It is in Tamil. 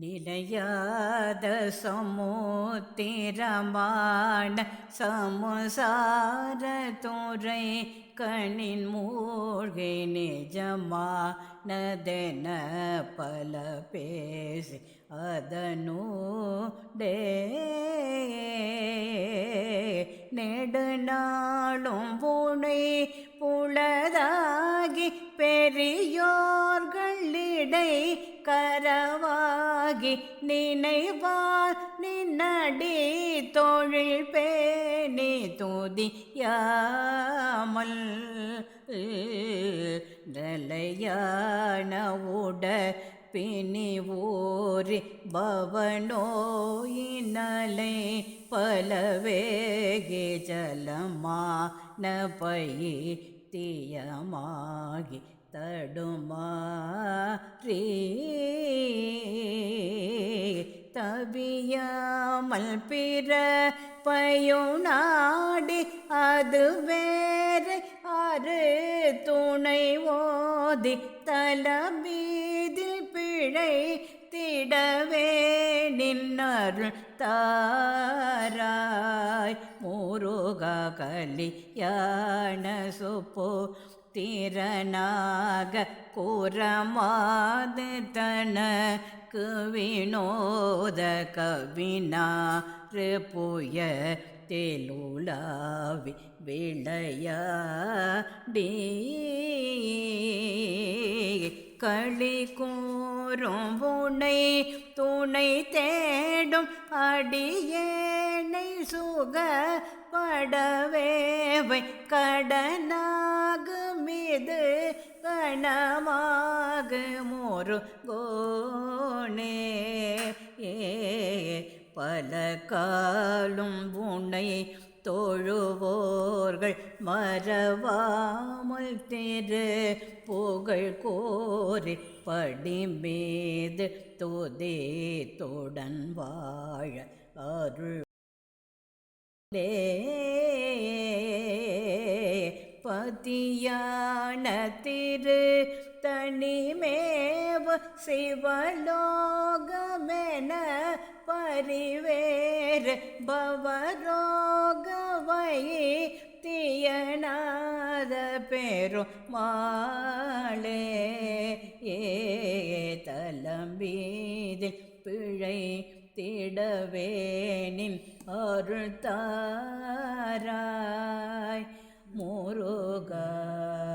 நிலையாத சமுத்திரமான சமுசார துறை கண்ணின் மூழ்கை நிஜமானதென பல பேசி அதனூடே. நெடுநாளும் புனை புலதாகி பெரியோ பெரியோர்களிடை கரவாகி நினைவார். நின்னடி தொழில் பேணி துதியாமல் நிலையான உட பிணி ஊறி பவனோயினலை பலவேகி ஜலமான பயி தீயமாகி தடுமாறி தவியாமல் பிற பயுனாடி அது வேறு அரு துணை ஓதி தலபீதில் பிழை திடவே நின்னருள் தாராய் மூருகா கலியான சொப்போ திறனாக கூறமாது தனக்கு வினோத கவினாறு புய தெலுலாவி விளையாடி. களி கூறும் உனை துணை தேடும் அடியேனை சுக படவேவை கடனாக மீது கணமாக மோரு கோணே ஏ பலகா தொழுவோர்கள் மறவாமல் திரு புகழ் கோரி படி மீது துதித்துடன் வாழ அருள். பதியான திரு தனிமேவ சிவலோகமென பரிவேறு பவரோக தீயனாத பெரும் மாளே ஏ தலம்பீதில் பிழை திடவேனின் அருள் தாராய். முருகா